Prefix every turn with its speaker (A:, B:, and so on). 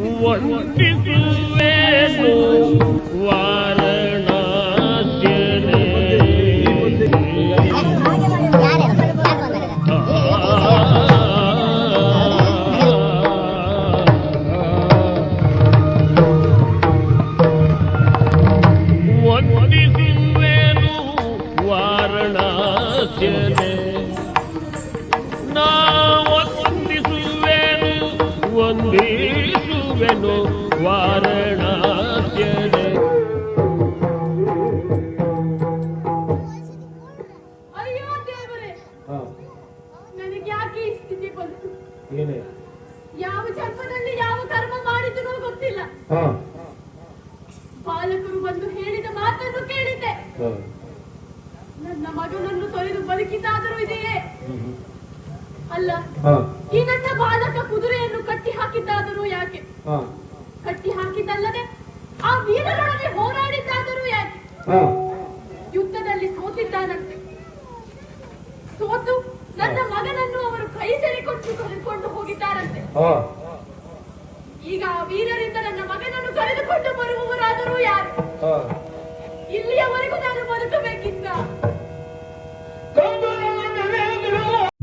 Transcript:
A: ವಂದಿಸುವೆನು ವಂದಿಸುವೆನು ವಾರಣಾಸ್ಯನೆ ನಾ ವಂದಿಸುವೆನು ವಾರಣಾಸ್ಯನೆ
B: ಅಯ್ಯೋ ದೇವರೇ ನನಗೆ ಯಾಕೆ ಈ ಸ್ಥಿತಿ ಬಂತು?
C: ಏನೇ?
B: ಯಾವ ಜನ್ಮದಲ್ಲಿ ಯಾವ ಕರ್ಮ ಮಾಡಿದನೋ ಗೊತ್ತಿಲ್ಲ.
C: ಹಾ.
B: ಬಾಲಕರು ಬಂದು ಹೇಳಿದ ಮಾತನ್ನು ಕೇಳಿದ್ದೆ. ನನ್ನ ಮಗನನ್ನು ತೊರೆದು ಬದುಕಿದ್ದಾದರೂ ಇದೆಯೇ? ಅಲ್ಲ. ಈ ನನ್ನ ಬಾಲಕ ಕುದುರೆಯನ್ನು ಕಟ್ಟಿ ಹಾಕಿದ್ದಾದರೂ ಯಾಕೆ? ಕಟ್ಟಿ ಹಾಕಿದ್ದಲ್ಲದೆ ಆ ವೀರರೊಡನೆ ಹೋರಾಡಿದ್ದಾದರೂ ಯಾಕೆ? ಯುದ್ಧದಲ್ಲಿ ಸೋತಿದ್ದಾನಂತೆ. ಸೋತು ನನ್ನ ಮಗನನ್ನು ಅವರು ಕೈ ಸೆಳೆಕೊಂಡು ಕರೆದುಕೊಂಡು ಹೋಗಿದ್ದಾರಂತೆ. ಈಗ ಆ ವೀರರಿಂದ ನನ್ನ ಮಗನನ್ನು ಕರೆದುಕೊಂಡು ಬರುವವರಾದರೂ ಯಾರು?
A: ಇಲ್ಲಿಯವರೆಗೂ ನಾನು ಬದುಕಬೇಕಿತ್ತ?